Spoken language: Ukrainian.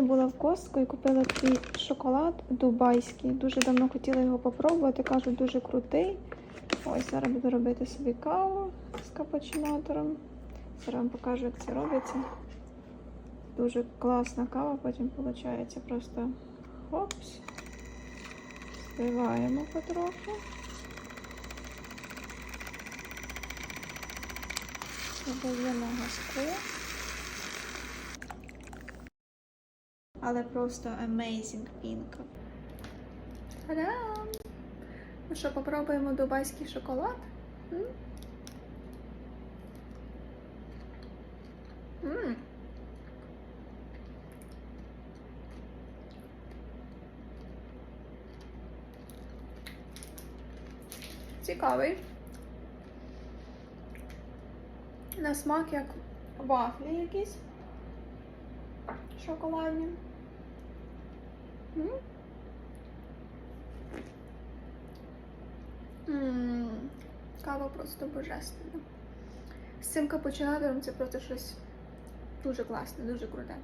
Сьогодні була в Костку і купила такий шоколад дубайський. Дуже давно хотіла його попробувати. Кажуть, дуже крутий. Ось зараз буду робити собі каву з капучинатором. Зараз вам покажу, як це робиться. Дуже класна кава, потім виходить просто хопс. Збиваємо потроху. Додаємо газку. Але просто amazing пінка. Та-дам! Ну що, попробуємо дубайський шоколад? М? М. Цікавий. На смак як вафлі якісь шоколадні. Кава просто божественна. З цим капучинатором це просто щось дуже класне, дуже круте.